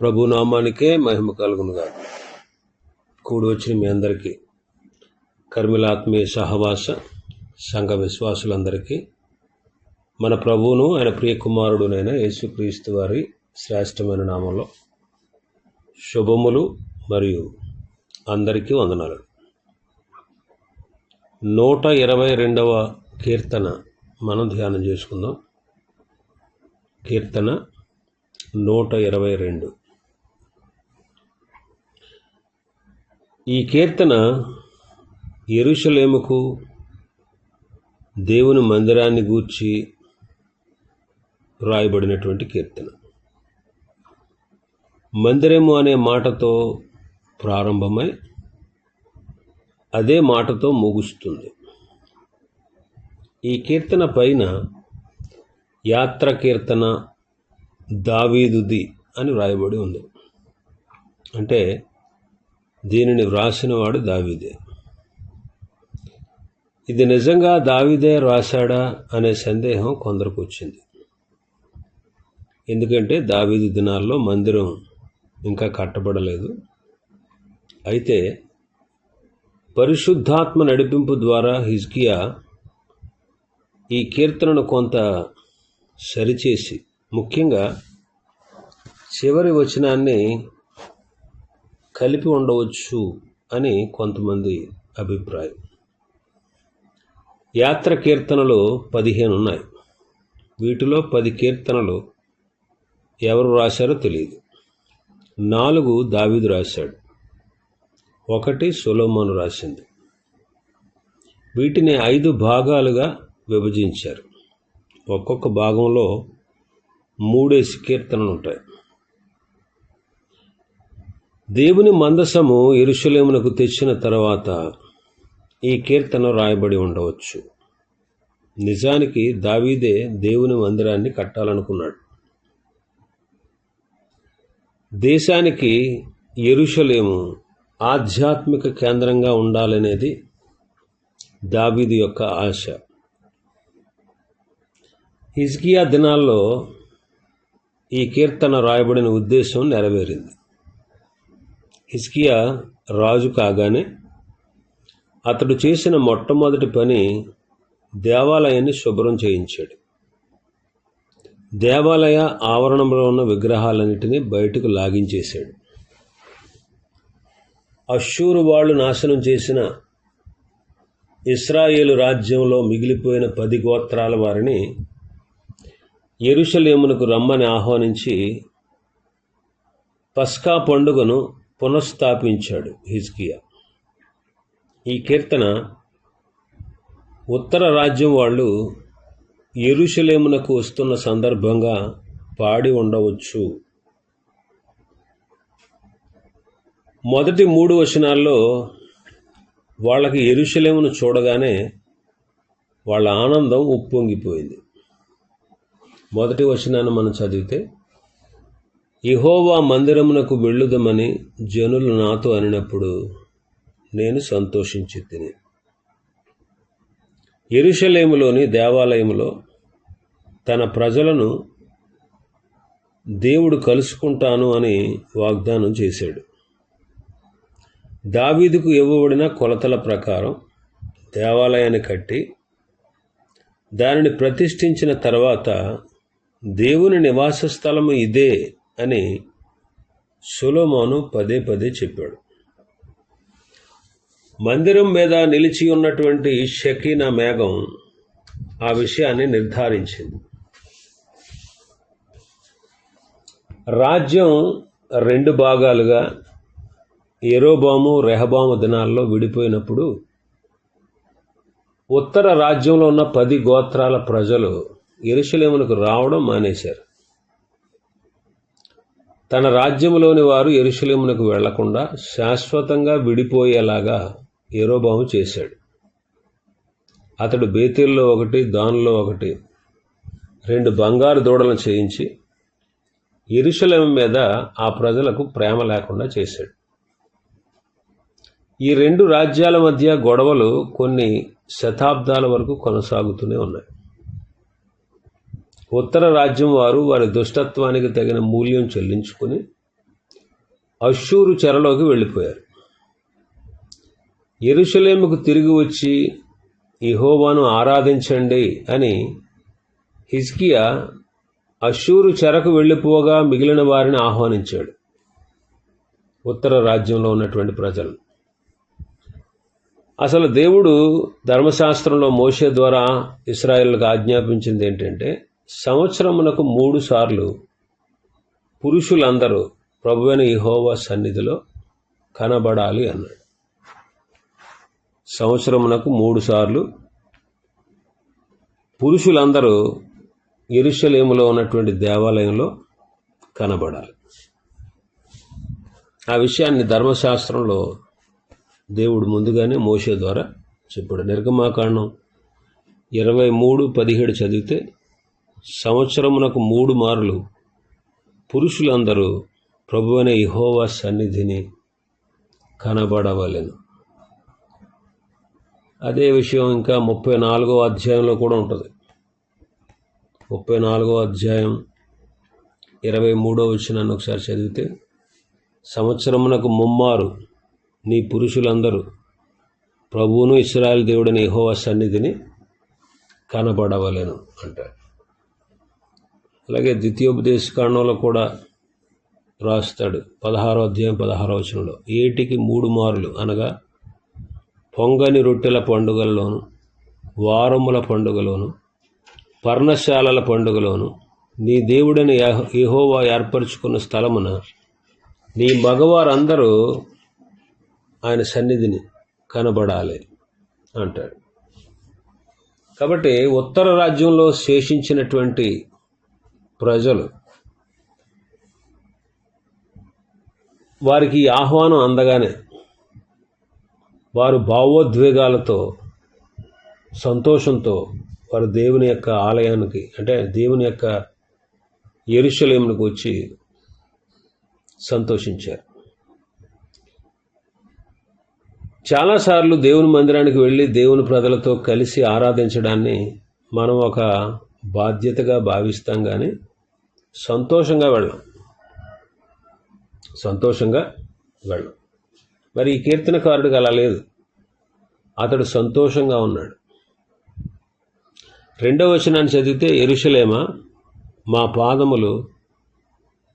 ప్రభు నామానికే మహిమ కలుగునుగా కూడి వచ్చిన మీ అందరికీ కర్మిలాత్మీయ సహవాస సంఘ విశ్వాసులందరికీ మన ప్రభువును ఆయన ప్రియ కుమారుడునైన యేసుక్రీస్తు వారి శ్రేష్టమైన నామంలో శుభములు మరియు అందరికీ వందనాలు. నూట ఇరవై రెండవ కీర్తన మనం ధ్యానం చేసుకుందాం. కీర్తన నూట ఇరవై రెండు. ఈ కీర్తన ఎరుషలేముకు దేవుని మందిరాన్ని గూర్చి రాయబడినటువంటి కీర్తన. మందిరము అనే మాటతో ప్రారంభమై అదే మాటతో ముగుస్తుంది. ఈ కీర్తన పైన యాత్ర కీర్తన దావీదుది అని వ్రాయబడి ఉంది. అంటే దీనిని వ్రాసినవాడు దావీదే. ఇది నిజంగా దావీదే రాశాడా అనే సందేహం కొందరికి వచ్చింది. ఎందుకంటే దావీదు దినాల్లో మందిరం ఇంకా కట్టబడలేదు. అయితే పరిశుద్ధాత్మ నడిపింపు ద్వారా హిజ్కియా ఈ కీర్తనను కొంత సరిచేసి ముఖ్యంగా చివరి వచనాన్ని కలిపి ఉండవచ్చు అని కొంతమంది అభిప్రాయం. యాత్ర కీర్తనలు పదిహేను ఉన్నాయి. వీటిలో పది కీర్తనలు ఎవరు రాశారో తెలియదు. నాలుగు దావీదు రాశాడు. ఒకటి సొలోమోను రాసింది. వీటిని ఐదు భాగాలుగా విభజించారు. ఒక్కొక్క భాగంలో మూడేసి కీర్తనలు ఉంటాయి. దేవుని మందసము ఎరుషలేమునకు తెచ్చిన తర్వాత ఈ కీర్తన రాయబడి ఉండవచ్చు. నిజానికి దావీదే దేవుని మందిరాన్ని కట్టాలనుకున్నాడు. దేశానికి ఎరుషలేము ఆధ్యాత్మిక కేంద్రంగా ఉండాలనేది దావీది యొక్క ఆశ. హిజ్కియా దినాల్లో ఈ కీర్తన రాయబడిన ఉద్దేశం నెరవేరింది. హిస్కియా రాజు కాగానే అతడు చేసిన మొట్టమొదటి పని దేవాలయాన్ని శుభ్రం చేయించాడు. దేవాలయ ఆవరణంలో ఉన్న విగ్రహాలన్నిటినీ బయటకు లాగించేశాడు. అశ్షూరు వాళ్ళు నాశనం చేసిన ఇస్రాయేలు రాజ్యంలో మిగిలిపోయిన పది గోత్రాల వారిని ఎరుషలేమునకు రమ్మని ఆహ్వానించి పస్కా పండుగను పునఃస్థాపించాడు హిజ్కియా. ఈ కీర్తన ఉత్తర రాజ్యం వాళ్ళు ఎరుషలేమునకు వస్తున్న సందర్భంగా పాడి ఉండవచ్చు. మొదటి మూడు వచనాల్లో వాళ్ళకి ఎరుషలేమును చూడగానే వాళ్ళ ఆనందం ఉప్పొంగిపోయింది. మొదటి వచనాన్ని మనం చదివితే యహోవా మందిరమునకు వెళ్ళుదమని జనులు నాతో అనినప్పుడు నేను సంతోషించి తిని. ఎరుషలేములోని దేవాలయములో తన ప్రజలను దేవుడు కలుసుకుంటాను అని వాగ్దానం చేశాడు. దావీదుకు ఇవ్వబడిన కొలతల ప్రకారం దేవాలయాన్ని కట్టి దానిని ప్రతిష్ఠించిన తర్వాత దేవుని నివాస స్థలము ఇదే అని సులోమోను పదే పదే చెప్పాడు. మందిరం మీద నిలిచి ఉన్నటువంటి షకీనా మేఘం ఆ విషయాన్ని నిర్ధారించింది. రాజ్యం రెండు భాగాలుగా ఎరోబాము రెహబాము దినాల్లో విడిపోయినప్పుడు ఉత్తర రాజ్యంలో ఉన్న పది గోత్రాల ప్రజలు ఎరుషలేమునకు రావడం మానేశారు. తన రాజ్యంలోని వారు ఎరుశలేమునకు వెళ్ళకుండా శాశ్వతంగా విడిపోయేలాగా ఎరోబాము చేశాడు. అతడు బేతీల్లో ఒకటి దానిలో ఒకటి రెండు బంగారు దూడలను చేయించి ఎరుషలేం మీద ఆ ప్రజలకు ప్రేమ లేకుండా చేశాడు. ఈ రెండు రాజ్యాల మధ్య గొడవలు కొన్ని శతాబ్దాల వరకు కొనసాగుతూనే ఉన్నాయి. ఉత్తర రాజ్యం వారు వారి దుష్టత్వానికి తగిన మూల్యం చెల్లించుకుని అశ్షూరు చెరలోకి వెళ్ళిపోయారు. ఎరుషలేముకు తిరిగి వచ్చి ఇహోవాను ఆరాధించండి అని హిజ్కియా అశ్షూరు చెరకు వెళ్ళిపోగా మిగిలిన వారిని ఆహ్వానించాడు. ఉత్తర రాజ్యంలో ఉన్నటువంటి ప్రజలు. అసలు దేవుడు ధర్మశాస్త్రంలో మోసే ద్వారా ఇస్రాయేల్కి ఆజ్ఞాపించింది ఏంటంటే సంవత్సరమునకు మూడు సార్లు పురుషులందరూ ప్రభువైన ఇహోవా సన్నిధిలో కనబడాలి అన్నాడు. సంవత్సరమునకు మూడు సార్లు పురుషులందరూ ఎరుషలేములో ఉన్నటువంటి దేవాలయంలో కనబడాలి. ఆ విషయాన్ని ధర్మశాస్త్రంలో దేవుడు ముందుగానే మోసే ద్వారా చెప్పాడు. నిర్గమాకాండం ఇరవై మూడు పదిహేడు చదివితే సంవత్సరమునకు మూడు మార్లు పురుషులందరూ ప్రభువైన ఇహోవా సన్నిధిని కనబడవలెను. అదే విషయం ఇంకా ముప్పై నాలుగో అధ్యాయంలో కూడా ఉంటుంది. ముప్పై నాలుగో అధ్యాయం ఇరవై మూడో వచ్చినాన్ని ఒకసారి చదివితే సంవత్సరమునకు ముమ్మారు నీ పురుషులందరూ ప్రభువును ఇస్రాయల్ దేవుడిని యహోవా సన్నిధిని కనబడవలెను అంటాడు అలాగే ద్వితీయోపదేశ కాండంలో కూడా రాస్తాడు పదహారో అధ్యాయం పదహారో వచనంలో. ఏటికి మూడు మారులు అనగా పొంగని రొట్టెల పండుగల్లోను వారముల పండుగలోను పర్ణశాలల పండుగలోను నీ దేవుడని యహోవా ఏర్పరచుకున్న స్థలమున నీ మగవారందరూ ఆయన సన్నిధిని కనబడాలి అంటాడు. కాబట్టి ఉత్తర రాజ్యంలో శేషించినటువంటి ప్రజలు. వారికి ఆహ్వానం అందగానే వారు భావోద్వేగాలతో సంతోషంతో వారు దేవుని యొక్క ఆలయానికి అంటే దేవుని యొక్క ఎరుశలేమునికి వచ్చి సంతోషించారు. చాలాసార్లు దేవుని మందిరానికి వెళ్ళి దేవుని ప్రజలతో కలిసి ఆరాధించడాన్ని మనం ఒక బాధ్యతగా భావిస్తాం కానీ సంతోషంగా వెళ్ళాం. సంతోషంగా వెళ్ళాం. మరి ఈ కీర్తనకారుడికి అలా లేదు. అతడు సంతోషంగా ఉన్నాడు. రెండవ వచనాన్ని చదివితే ఎరుషలేమా మా పాదములు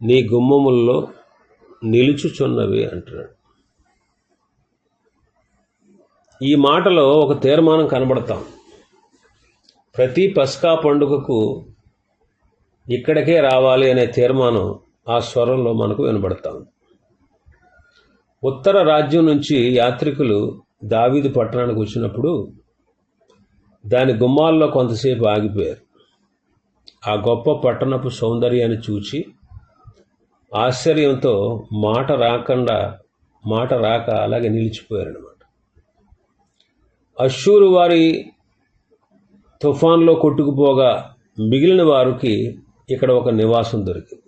నీ గుమ్మముల్లో నిలుచుచున్నవి అంటున్నాడు. ఈ మాటలో ఒక తీర్మానం కనబడతాం. ప్రతి పస్కా పండుగకు ఇక్కడికే రావాలి అనే తీర్మానం ఆ స్వరంలో మనకు వినబడతాం ఉత్తర రాజ్యం నుంచి యాత్రికులు దావీదు పట్టణానికి వచ్చినప్పుడు దాని గుమ్మాల్లో కొంతసేపు ఆగిపోయారు. ఆ గొప్ప పట్టణపు సౌందర్యాన్ని చూచి ఆశ్చర్యంతో మాట రాకుండా మాట రాక అలాగే నిలిచిపోయారనమాట అశ్షూరు వారి తుఫాన్లో కొట్టుకుపోగా మిగిలిన వారికి ఇక్కడ ఒక నివాసం దొరికింది.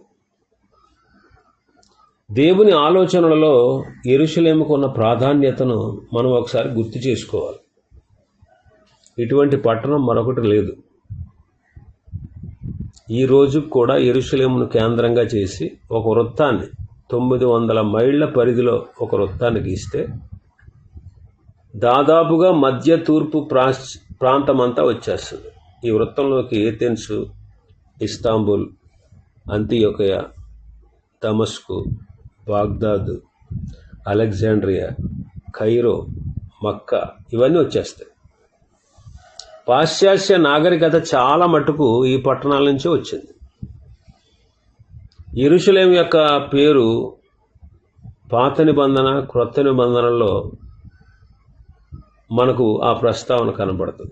దేవుని ఆలోచనలలో ఎరుషలేముకు ఉన్న ప్రాధాన్యతను మనం ఒకసారి గుర్తు చేసుకోవాలి. ఇటువంటి పట్టణం మరొకటి లేదు. ఈ కూడా ఎరుసలేమును కేంద్రంగా చేసి ఒక వృత్తాన్ని తొమ్మిది వందల మైళ్ళ పరిధిలో ఒక వృత్తాన్ని గీస్తే దాదాపుగా మధ్య తూర్పు ప్రాంతం అంతా వచ్చేస్తుంది. ఈ వృత్తంలోకి ఏథెన్స్ ఇస్తాంబుల్ అంతియోకయ దమస్కు బాగ్దాద్ అలెగ్జాండ్రియా ఖైరో మక్కా ఇవన్నీ వచ్చేస్తాయి. పాశ్చాత్య నాగరికత చాలా మటుకు ఈ పట్టణాల నుంచే వచ్చింది. ఇరుషులేం యొక్క పేరు పాత నిబంధన క్రొత్త నిబంధనల్లో మనకు ఆ ప్రస్తావన కనబడుతుంది.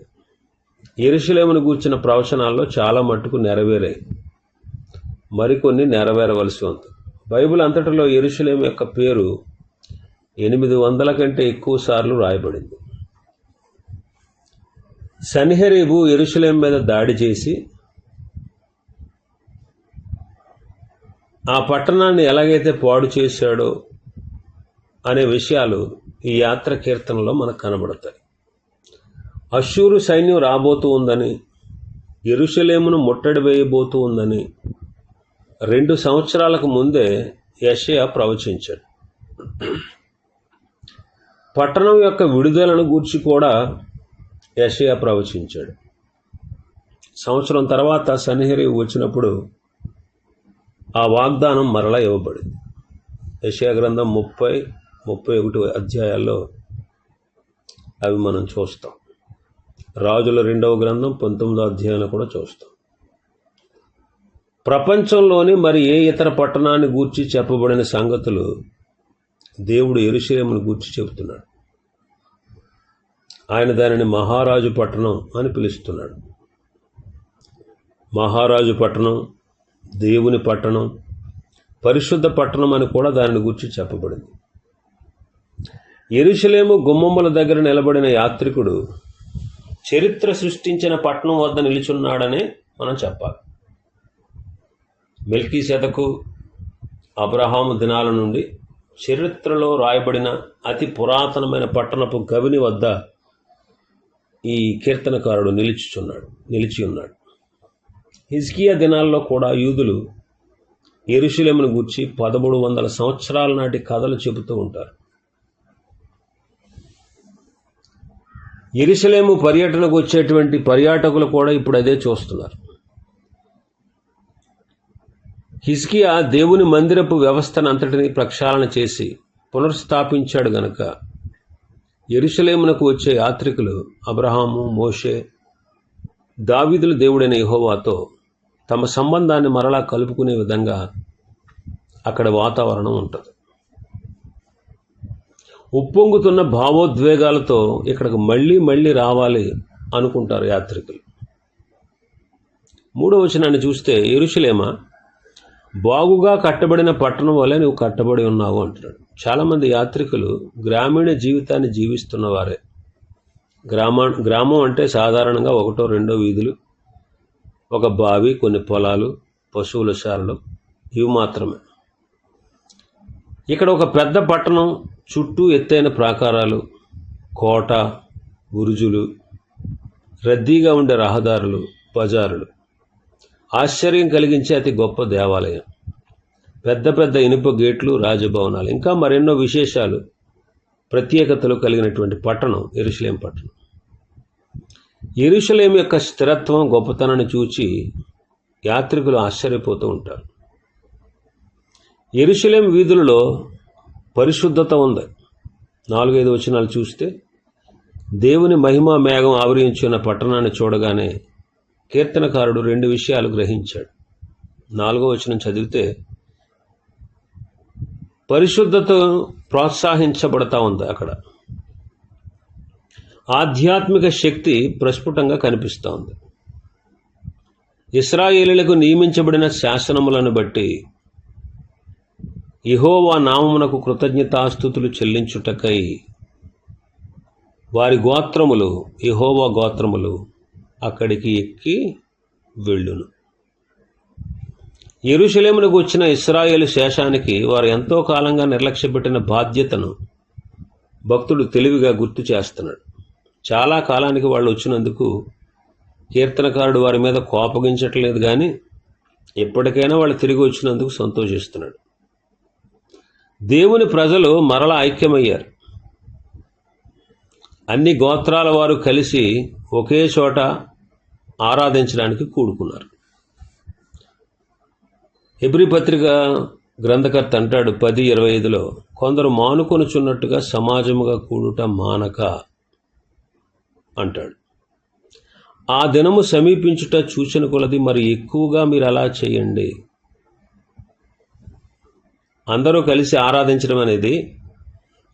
ఎరుషులేమును గూర్చిన ప్రవచనాల్లో చాలా మట్టుకు నెరవేరాయి. మరికొన్ని నెరవేరవలసి ఉంది. బైబిల్ అంతటిలో ఎరుషులేం యొక్క పేరు ఎనిమిది వందల కంటే ఎక్కువ సార్లు రాయబడింది. సన్హెరీబు ఎరుషులేం మీద దాడి చేసి ఆ పట్టణాన్ని ఎలాగైతే పాడు చేశాడో అనే విషయాలు ఈ యాత్ర కీర్తనలో మనకు కనబడతాయి. అశ్షూరు సైన్యం రాబోతూ ఉందని ఎరుషలేమును ముట్టడి వేయబోతూ ఉందని రెండు సంవత్సరాలకు ముందే యషయా ప్రవచించాడు. పట్టణం యొక్క విడుదలను గూర్చి కూడా యషయా ప్రవచించాడు. సంవత్సరం తర్వాత సన్హరి వచ్చినప్పుడు ఆ వాగ్దానం మరలా ఇవ్వబడింది. యషయా గ్రంథం ముప్పై ముప్పై ఒకటి అధ్యాయాల్లో అవి మనం చూస్తాం. రాజుల రెండవ గ్రంథం పంతొమ్మిదో అధ్యాయంలో కూడా చూస్తాం. ప్రపంచంలోని మరి ఏ ఇతర పట్టణాన్ని గూర్చి చెప్పబడిన సంగతులు దేవుడు ఎరుశలేమును గూర్చి చెబుతున్నాడు. ఆయన దానిని మహారాజు పట్టణం అని పిలుస్తున్నాడు. మహారాజు పట్టణం దేవుని పట్టణం పరిశుద్ధ పట్టణం అని కూడా దానిని గురించి చెప్పబడింది. ఎరుషలేము గుమ్మమ్మల దగ్గర నిలబడిన యాత్రికుడు చరిత్ర సృష్టించిన పట్టణం వద్ద నిలుచున్నాడని మనం చెప్పాలి. మిల్కీ శతకు అబ్రహాము దినాల నుండి చరిత్రలో రాయబడిన అతి పురాతనమైన పట్టణపు గవిని వద్ద ఈ కీర్తనకారుడు నిలుచుచున్నాడు నిలిచి ఉన్నాడు. హిజ్కియా దినాల్లో కూడా యూదులు ఎరుషులేమును గుర్చి పదమూడు వందల సంవత్సరాల నాటి కథలు చెబుతూ ఉంటారు. ఎరుసలేము పర్యటనకు వచ్చేటువంటి పర్యాటకులు కూడా ఇప్పుడు అదే చూస్తున్నారు. హిజ్కియా దేవుని మందిరపు వ్యవస్థను అంతటిని ప్రక్షాళన చేసి పునర్స్థాపించాడు గనక ఎరుసలేమునకు వచ్చే యాత్రికులు అబ్రహాము మోషే దావీదుల దేవుడైన యహోవాతో తమ సంబంధాన్ని మరలా కలుపుకునే విధంగా అక్కడ వాతావరణం ఉంటుంది. ఉప్పొంగుతున్న భావోద్వేగాలతో ఇక్కడికి మళ్ళీ మళ్ళీ రావాలి అనుకుంటారు యాత్రికులు. మూడో వచనాన్ని చూస్తే ఇరుషులేమా బాగుగా కట్టబడిన పట్టణం వల్ల నువ్వు కట్టబడి ఉన్నావు అంటున్నాడు. చాలామంది యాత్రికులు గ్రామీణ జీవితాన్ని జీవిస్తున్న వారే గ్రామా గ్రామం అంటే సాధారణంగా ఒకటో రెండో వీధులు ఒక బావి కొన్ని పొలాలు పశువుల శాలలు. ఇవి మాత్రమే. ఇక్కడ ఒక పెద్ద పట్టణం చుట్టూ ఎత్తైన ప్రాకారాలు కోట బురుజులు రద్దీగా ఉండే రహదారులు బజారులు. ఆశ్చర్యం కలిగించే అతి గొప్ప దేవాలయం. పెద్ద పెద్ద ఇనుప గేట్లు రాజభవనాలు ఇంకా మరెన్నో విశేషాలు ప్రత్యేకతలు కలిగినటువంటి పట్టణం ఎరుషలేం పట్టణం. ఎరుషలేం యొక్క స్థిరత్వం గొప్పతనాన్ని చూచి యాత్రికులు ఆశ్చర్యపోతూ ఉంటారు. ఎరుశలేం వీధులలో పరిశుద్ధత ఉంది. నాలుగైదు వచనాలు చూస్తే దేవుని మహిమా మేఘం ఆవరించిన పట్టణాన్ని చూడగానే కీర్తనకారుడు రెండు విషయాలు గ్రహించాడు. నాలుగో వచనం చదివితే పరిశుద్ధత ప్రోత్సహించబడతా ఉంది అక్కడ. ఆధ్యాత్మిక శక్తి ప్రస్ఫుటంగా కనిపిస్తూ ఉంది. ఇస్రాయేలీలకు నియమించబడిన శాసనములను బట్టి ఇహోవా నామమునకు కృతజ్ఞతాస్థుతులు చెల్లించుటకై వారి గోత్రములు ఇహోవా గోత్రములు అక్కడికి ఎక్కి వెళ్ళును. ఎరుషలేమునకు వచ్చిన ఇస్రాయేలు శేషానికి వారు ఎంతో కాలంగా నిర్లక్ష్యపెట్టిన బాధ్యతను భక్తుడు తెలివిగా గుర్తు చేస్తున్నాడు. చాలా కాలానికి వాళ్ళు వచ్చినందుకు కీర్తనకారుడు వారి మీద కోపగించట్లేదు కానీ ఎప్పటికైనా వాళ్ళు తిరిగి వచ్చినందుకు సంతోషిస్తున్నాడు. దేవుని ప్రజలు మరల ఐక్యమయ్యారు. అన్ని గోత్రాల వారు కలిసి ఒకే చోట ఆరాధించడానికి కూడుకున్నారు. ఎబ్రి పత్రిక గ్రంథకర్త అంటాడు పది ఇరవై ఐదులో కొందరు మానుకొనుచున్నట్టుగా సమాజముగా కూడుట మానక అంటాడు. ఆ దినము సమీపించుట చూచిన కొలది మరి ఎక్కువగా మీరు అలా చేయండి. అందరూ కలిసి ఆరాధించడం అనేది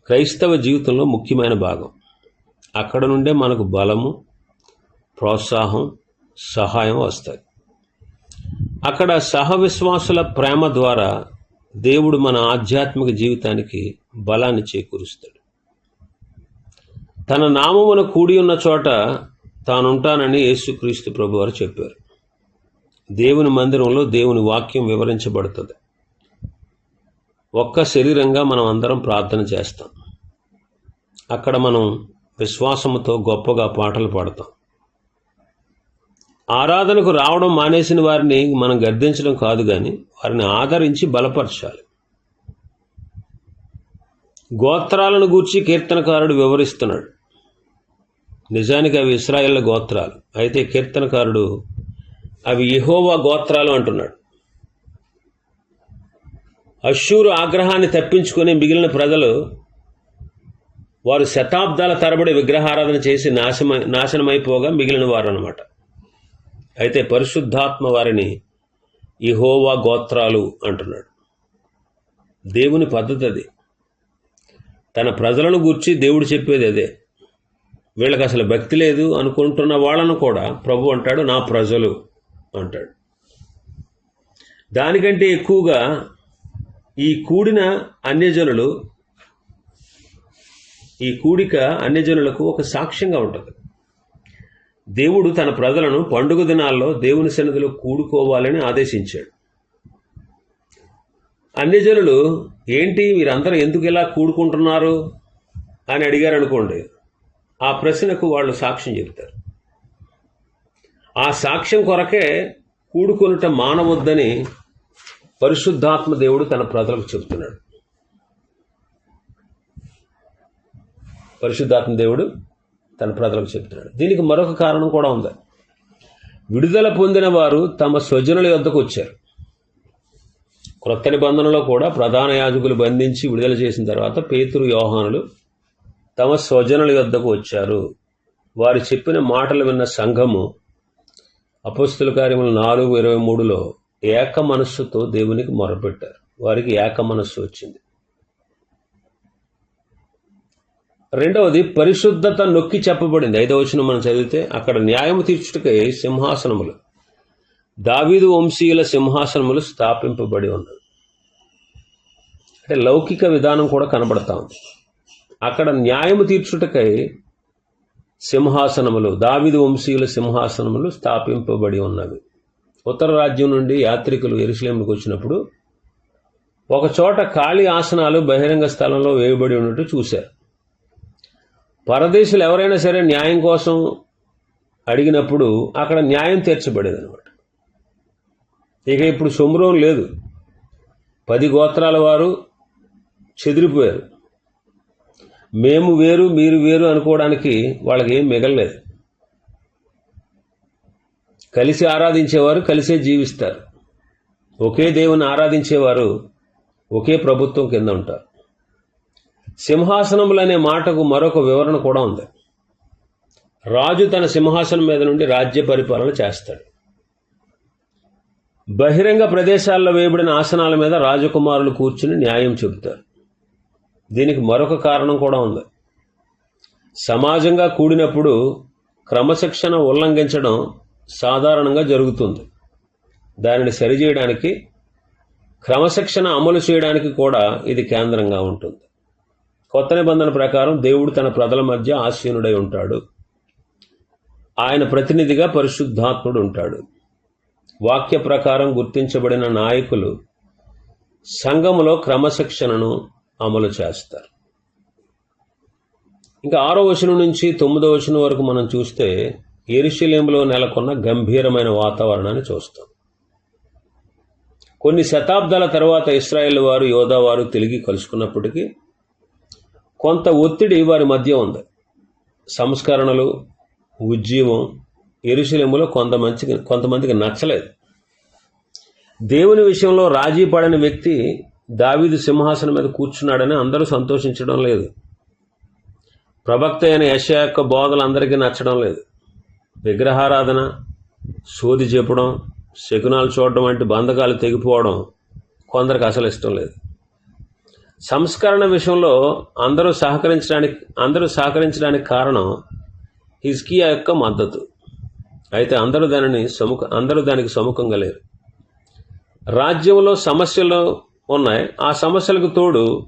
క్రైస్తవ జీవితంలో ముఖ్యమైన భాగం. అక్కడ నుండే మనకు బలము ప్రోత్సాహం సహాయం వస్తాయి. అక్కడ సహవిశ్వాసుల ప్రేమ ద్వారా దేవుడు మన ఆధ్యాత్మిక జీవితానికి బలాన్ని చేకూరుస్తాడు. తన నామమున కూడి ఉన్న చోట తానుంటానని యేసుక్రీస్తు ప్రభువారు చెప్పారు. దేవుని మందిరంలో దేవుని వాక్యం వివరించబడుతుంది. ఒక్క శరీరంగా మనం అందరం ప్రార్థన చేస్తాం. అక్కడ మనం విశ్వాసముతో గొప్పగా పాటలు పాడతాం. ఆరాధనకు రావడం మానేసిన వారిని మనం గర్దించడం కాదు కానీ వారిని ఆదరించి బలపరచాలి. గోత్రాలను గూర్చి కీర్తనకారుడు వివరిస్తున్నాడు. నిజానికి అవి ఇస్రాయేళ్ళ గోత్రాలు. అయితే కీర్తనకారుడు అవి యహోవా గోత్రాలు అంటున్నాడు. అశ్షూరు ఆగ్రహాన్ని తప్పించుకొని మిగిలిన ప్రజలు వారు శతాబ్దాల తరబడి విగ్రహారాధన చేసి నాశమ నాశనమైపోగా మిగిలిన వారు అనమాట అయితే పరిశుద్ధాత్మ వారిని ఇహోవా గోత్రాలు అంటున్నాడు. దేవుని పద్ధతి అది. తన ప్రజలను గూర్చి దేవుడు చెప్పేది అదే. వీళ్ళకి అసలు భక్తి లేదు అనుకుంటున్న వాళ్ళను కూడా ప్రభు అంటాడు నా ప్రజలు అంటాడు. దానికంటే ఎక్కువగా ఈ కూడిన అన్యజనులు ఈ కూడిక అన్యజనులకు ఒక సాక్ష్యంగా ఉంటుంది. దేవుడు తన ప్రజలను పండుగ దినాల్లో దేవుని సన్నిధిలో కూడుకోవాలని ఆదేశించాడు. అన్యజనులు ఏంటి మీరందరూ ఎందుకు ఇలా కూడుకుంటున్నారు? అని అడిగారు అనుకోండి ఆ ప్రశ్నకు వాళ్ళు సాక్ష్యం చెబుతారు. ఆ సాక్ష్యం కొరకే కూడుకొనుట మానవద్దని పరిశుద్ధాత్మ దేవుడు తన ప్రజలకు చెబుతున్నాడు. పరిశుద్ధాత్మ దేవుడు తన ప్రజలకు చెబుతున్నాడు. దీనికి మరొక కారణం కూడా ఉంది. విడుదల పొందిన వారు తమ స్వజనుల యొద్దకు వచ్చారు. క్రొత్త నిబంధనలో కూడా ప్రధాన యాజకులు బంధించి విడుదల చేసిన తర్వాత పేతురు యోహానులు తమ స్వజనుల యొద్దకు వచ్చారు. వారు చెప్పిన మాటలు విన్న సంఘము అపస్తుల కార్యములు నాలుగు ఇరవై మూడులో ఏక మనస్సుతో దేవునికి మొరపెట్టారు. వారికి ఏక మనస్సు వచ్చింది. రెండవది పరిశుద్ధత నొక్కి చెప్పబడింది. ఐదవ వచనం మనం చదివితే అక్కడ న్యాయము తీర్చుటకై సింహాసనములు దావీదు వంశీయుల సింహాసనములు స్థాపింపబడి ఉన్నవి. అంటే లౌకిక విధానం కూడా కనబడతా ఉంది. అక్కడ న్యాయము తీర్చుటకై సింహాసనములు దావిదు వంశీయుల సింహాసనములు స్థాపింపబడి ఉన్నవి. ఉత్తర రాజ్యం నుండి యాత్రికులు ఎరుసలేంకి వచ్చినప్పుడు ఒక చోట ఖాళీ ఆసనాలు బహిరంగ స్థలంలో వేయబడి ఉన్నట్టు చూశారు. పరదేశులు ఎవరైనా సరే న్యాయం కోసం అడిగినప్పుడు అక్కడ న్యాయం తీర్చబడేది అనమాట ఇక ఇప్పుడు సుమరం లేదు. పది గోత్రాల వారు చెదిరిపోయారు. మేము వేరు మీరు వేరు అనుకోవడానికి వాళ్ళకి ఏం మిగలలేదు. కలిసి ఆరాధించేవారు కలిసే జీవిస్తారు. ఒకే దేవుని ఆరాధించేవారు ఒకే ప్రభుత్వం కింద ఉంటారు. సింహాసనములు అనే మాటకు మరొక వివరణ కూడా ఉంది. రాజు తన సింహాసనం మీద నుండి రాజ్య పరిపాలన చేస్తాడు. బహిరంగ ప్రదేశాల్లో వేయబడిన ఆసనాల మీద రాజకుమారులు కూర్చుని న్యాయం చెబుతారు. దీనికి మరొక కారణం కూడా ఉంది. సమాజంగా కూడినప్పుడు క్రమశిక్షణ ఉల్లంఘించడం సాధారణంగా జరుగుతుంది. దానిని సరిచేయడానికి క్రమశిక్షణ అమలు చేయడానికి కూడా ఇది కేంద్రంగా ఉంటుంది. కొత్త నిబంధన ప్రకారం దేవుడు తన ప్రజల మధ్య ఆశీనుడై ఉంటాడు. ఆయన ప్రతినిధిగా పరిశుద్ధాత్ముడు ఉంటాడు. వాక్య ప్రకారం గుర్తించబడిన నాయకులు సంఘములో క్రమశిక్షణను అమలు చేస్తారు. ఇంకా ఆరో వచనం నుంచి తొమ్మిదో వచనం వరకు మనం చూస్తే ఎరుశలేంలో నెలకొన్న గంభీరమైన వాతావరణాన్ని చూస్తాం. కొన్ని శతాబ్దాల తర్వాత ఇస్రాయేల్ వారు యోధావారు తిరిగి కలుసుకున్నప్పటికీ కొంత ఒత్తిడి వారి మధ్య ఉంది. సంస్కరణలు ఉద్యమం ఎరుశలేములో కొంతమందికి కొంతమందికి నచ్చలేదు. దేవుని విషయంలో రాజీ పడని వ్యక్తి దావీదు సింహాసనం మీద కూర్చున్నాడని అందరూ సంతోషించడం లేదు. ప్రవక్త అయిన యశ యొక్క బోధలు అందరికీ నచ్చడం లేదు. విగ్రహారాధన సోది చెప్పడం శకునాలు చూడడం వంటి బంధకాలు తెగిపోవడం కొందరికి అసలు ఇష్టం లేదు. సంస్కరణ విషయంలో అందరూ సహకరించడానికి అందరూ సహకరించడానికి కారణం హిజ్కియా యొక్క మద్దతు. అయితే అందరూ దానిని సముఖ అందరూ దానికి సముఖంగా లేరు. రాజ్యంలో సమస్యలు ఉన్నాయి. ఆ సమస్యలకు తోడు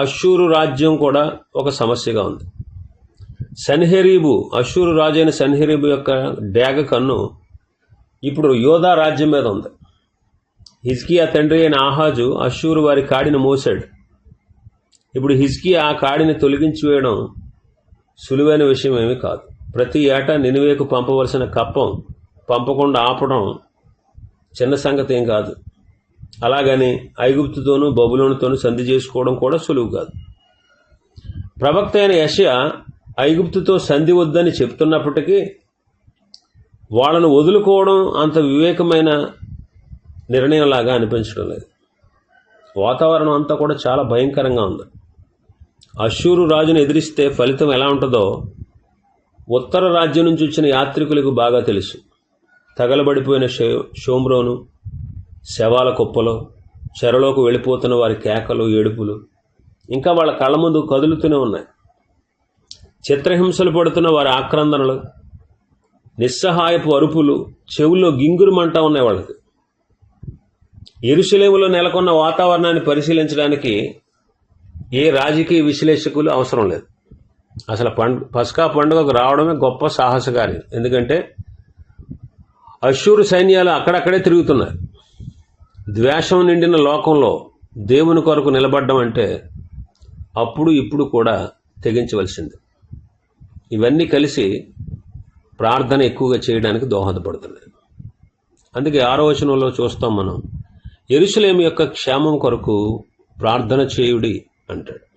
అశ్షూరు రాజ్యం కూడా ఒక సమస్యగా ఉంది. సన్హెరీబు అశ్షూరు రాజైన సన్హెరీబు యొక్క డేగ కన్ను ఇప్పుడు యోధా రాజ్యం మీద ఉంది. హిజ్కియా తండ్రి అయిన ఆహాజు అశ్షూరు వారి కాడిని మోసాడు ఇప్పుడు హిజ్కియా ఆ కాడిని తొలగించి వేయడం సులువైన విషయం ఏమీ కాదు. ప్రతి ఏటా నినివేకు పంపవలసిన కప్పం పంపకుండా ఆపడం చిన్న సంగతి ఏం కాదు. అలాగని ఐగుప్తుతోనూ బబులోనితోనూ సంధి చేసుకోవడం కూడా సులువు కాదు. ప్రవక్త అయిన యషయా ఐగుప్తుతో సంధి వద్దని చెప్తున్నప్పటికీ వాళ్ళను వదులుకోవడం అంత వివేకమైన నిర్ణయంలాగా అనిపించడం లేదు. వాతావరణం అంతా కూడా చాలా భయంకరంగా ఉంది. అశూరు రాజును ఎదిరిస్తే ఫలితం ఎలా ఉంటుందో ఉత్తర రాజ్యం నుంచి వచ్చిన యాత్రికులకు బాగా తెలుసు. తగలబడిపోయిన షో షోమ్రోను శవాల కుప్పలో చెరలోకి వెళ్ళిపోతున్న వారి కేకలు ఏడుపులు ఇంకా వాళ్ళ కళ్ళ ముందు కదులుతూనే ఉన్నాయి. చిత్రహింసలు పడుతున్న వారి ఆక్రందనలు నిస్సహాయపు అరుపులు చెవుల్లో గింగురు మంట ఉన్నాయి వాళ్ళకి. ఎరుసలేములో నెలకొన్న వాతావరణాన్ని పరిశీలించడానికి ఏ రాజకీయ విశ్లేషకులు అవసరం లేదు. అసలు పండు పస్కా పండుగకు రావడమే గొప్ప సాహసకార్యం ఎందుకంటే అశూరు సైన్యాలు అక్కడక్కడే తిరుగుతున్నాయి. ద్వేషం నిండిన లోకంలో దేవుని కొరకు నిలబడ్డం అంటే అప్పుడు ఇప్పుడు కూడా తెగించవలసింది. ఇవన్నీ కలిసి ప్రార్థన ఎక్కువగా చేయడానికి దోహదపడుతున్నాయి. అందుకే ఆరోచనలో చూస్తాం మనం ఎరుసలేం యొక్క క్షేమం కొరకు ప్రార్థన చేయుడి అంటాడు.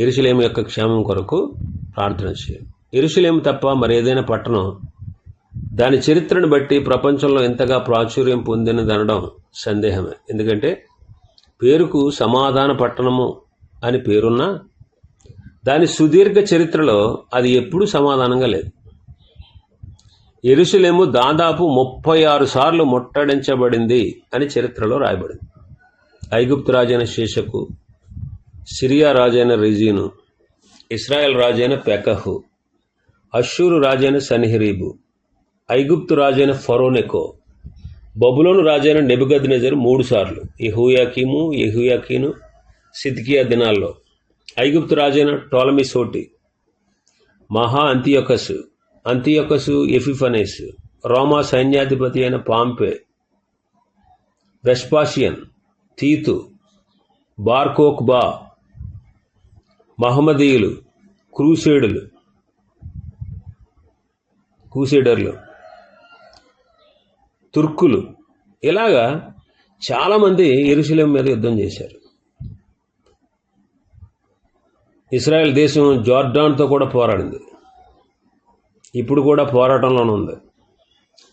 ఎరుసలేం యొక్క క్షేమం కొరకు ప్రార్థన చేయుడు. ఎరుసలేం తప్ప మరేదైనా పట్టణం దాని చరిత్రను బట్టి ప్రపంచంలో ఎంతగా ప్రాచుర్యం పొందినది అనడం సందేహమే. ఎందుకంటే పేరుకు సమాధాన పట్టణము అని పేరున్నా దాని సుదీర్ఘ చరిత్రలో అది ఎప్పుడూ సమాధానంగా లేదు. ఎరుసలేము దాదాపు ముప్పై ఆరు సార్లు ముట్టడించబడింది అని చరిత్రలో రాయబడింది. ఐగుప్తు రాజైన శేషకు సిరియా రాజైన రిజీను ఇస్రాయెల్ రాజైన పెకహు అషూరు రాజైన సన్హిరీబు ఐగుప్తు రాజైన ఫరోనెకో బబులోను రాజైన నెబుగద్నెజర్ మూడు సార్లు. యహూయాకీము యహూయాకీను సిద్కియా దినాల్లో ఐగుప్తు రాజైన టోలమిసోటి మహా అంతియొకసు అంతియొకసు ఎఫిఫనేస్ రోమా సైన్యాధిపతి అయిన పాంపే వెస్పాషియన్ తీతు బార్కోక్ బా మహమ్మదీయులు క్రూసేడులు క్రూసేడర్లు తుర్కులు. ఇలాగా చాలామంది ఎరుశలేం మీద యుద్ధం చేశారు. ఇస్రాయెల్ దేశం జార్డాన్తో కూడా పోరాడింది. ఇప్పుడు కూడా పోరాటంలోనే ఉంది.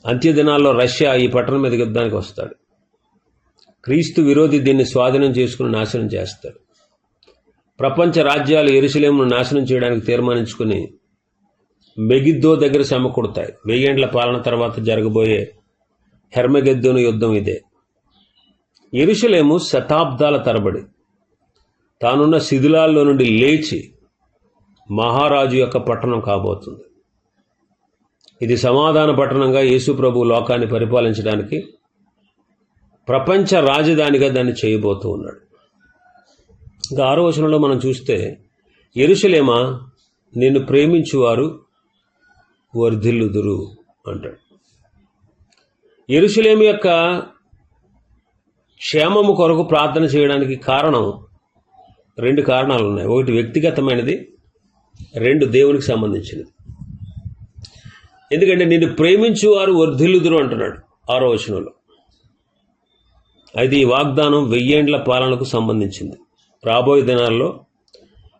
అంత్య దినాల్లో రష్యా ఈ పట్టణం మీద యుద్ధానికి వస్తాడు. క్రీస్తు విరోధి దీన్ని స్వాధీనం చేసుకుని నాశనం చేస్తాడు. ప్రపంచ రాజ్యాలు ఎరుసలేమును నాశనం చేయడానికి తీర్మానించుకుని మెగిద్దో దగ్గర సమకూడతాయి వెయ్యేండ్ల పాలన తర్వాత జరగబోయే హెర్మగెద్దోను యుద్ధం ఇదే. ఎరుసలేము శతాబ్దాల తరబడి తానున్న శిథిలాల్లో నుండి లేచి మహారాజు యొక్క పట్టణం కాబోతుంది. ఇది సమాధాన పట్టణంగా యేసు ప్రభు లోకాన్ని పరిపాలించడానికి ప్రపంచ రాజధానిగా దాన్ని చేయబోతూ ఉన్నాడు. ఇంకా ఆరో వచనంలో మనం చూస్తే ఎరుసలేమా నిన్ను ప్రేమించువారు వర్ధిల్లుదురు అంటాడు. ఎరుసలేము యొక్క క్షేమము కొరకు ప్రార్థన చేయడానికి కారణం రెండు కారణాలు ఉన్నాయి. ఒకటి వ్యక్తిగతమైనది రెండు దేవునికి సంబంధించినది. ఎందుకంటే నిన్ను ప్రేమించువారు వర్ధిల్లుదురు అంటున్నాడు ఆరో వచనంలో. అయితే ఈ వాగ్దానం వెయ్యేండ్ల పాలనకు సంబంధించింది. రాబోయే దినాల్లో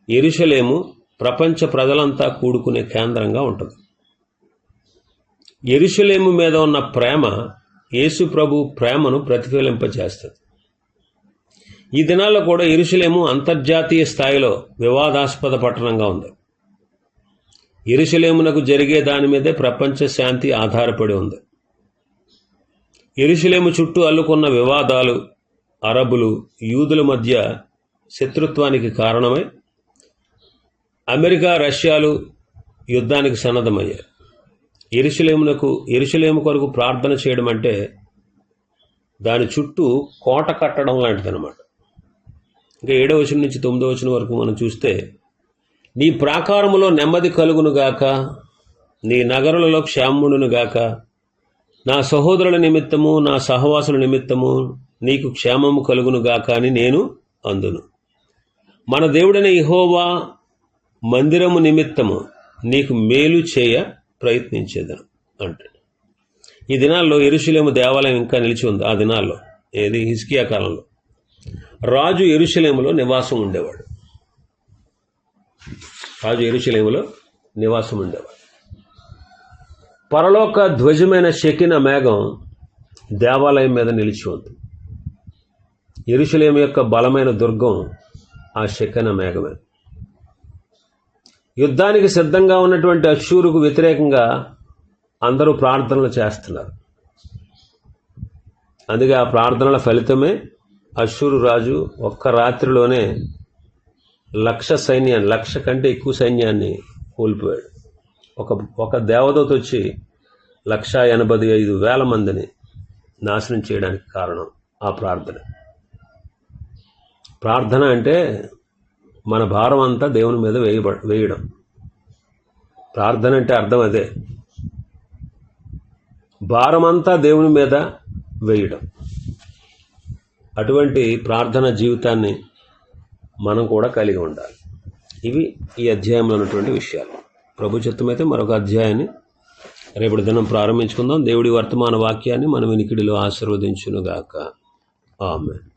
ఎరుషలేము ప్రపంచ ప్రజలంతా కూడుకునే కేంద్రంగా ఉంటుంది. ఎరుషలేము మీద ఉన్న ప్రేమ యేసు ప్రభు ప్రేమను ప్రతిఫలింపజేస్తుంది. ఈ దినాల్లో కూడా ఎరుషలేము అంతర్జాతీయ స్థాయిలో వివాదాస్పద పట్టణంగా ఉంది. ఇరుషులేమునకు జరిగే దాని మీదే ప్రపంచ శాంతి ఆధారపడి ఉంది. ఎరుషలేము చుట్టూ అల్లుకున్న వివాదాలు అరబులు యూదుల మధ్య శత్రుత్వానికి కారణమై అమెరికా రష్యాలు యుద్ధానికి సన్నద్ధమయ్యాయి. ఎరుషలేమునకు ఎరుషలేము కొరకు ప్రార్థన చేయడం అంటే దాని చుట్టూ కోట కట్టడం లాంటిదన్నమాట. ఇంకా ఏడో వచనం నుంచి తొమ్మిదో వచనం వరకు మనం చూస్తే నీ ప్రాకారములో నెమ్మది కలుగునుగాక నీ నగరులలో క్షేమమునుగాక నా సహోదరుల నిమిత్తము నా సహవాసుల నిమిత్తము నీకు క్షేమము కలుగునుగాక అని నేను అందును. మన దేవుడైన ఇహోవా మందిరము నిమిత్తము నీకు మేలు చేయ ప్రయత్నించేదను అంటాడు. ఈ దినాల్లో ఎరుషులేము దేవాలయం ఇంకా నిలిచి ఉంది. ఆ దినాల్లో ఏది? హిస్కియా కాలంలో. రాజు ఎరుశలేములో నివాసం ఉండేవాడు. రాజు ఎరుశలేములో నివాసం ఉండేవాడు. పరలోక ధ్వజమైన శకిన మేఘం దేవాలయం మీద నిలిచి ఉంది. ఎరుశలేం యొక్క బలమైన దుర్గం ఆ శకిన మేఘమే. యుద్ధానికి సిద్ధంగా ఉన్నటువంటి అశ్షూరుకు వ్యతిరేకంగా అందరూ ప్రార్థనలు చేస్తున్నారు. అందుకే ఆ ప్రార్థనల ఫలితమే అశ్షూరు రాజు ఒక్క రాత్రిలోనే లక్ష సైన్యాన్ని లక్ష కంటే ఎక్కువ సైన్యాన్ని కోల్పోయాడు. ఒక ఒక దేవదూత వచ్చి లక్ష ఎనభై ఐదు వేల మందిని నాశనం చేయడానికి కారణం ఆ ప్రార్థన. ప్రార్థన అంటే మన భారం అంతా దేవుని మీద వేయబ వేయడం. ప్రార్థన అంటే అర్థం అదే. భారమంతా దేవుని మీద వేయడం. అటువంటి ప్రార్థన జీవితాన్ని మనం కూడా కలిగి ఉండాలి. ఇవి ఈ అధ్యాయంలో ఉన్నటువంటి విషయాలు. ప్రభు చిత్తమైతే మరొక అధ్యాయాన్ని రేపటి దినం ప్రారంభించుకుందాం. దేవుడి వర్తమాన వాక్యాన్ని మన వినికిడిలో ఆశీర్వదించునుగాక. ఆమె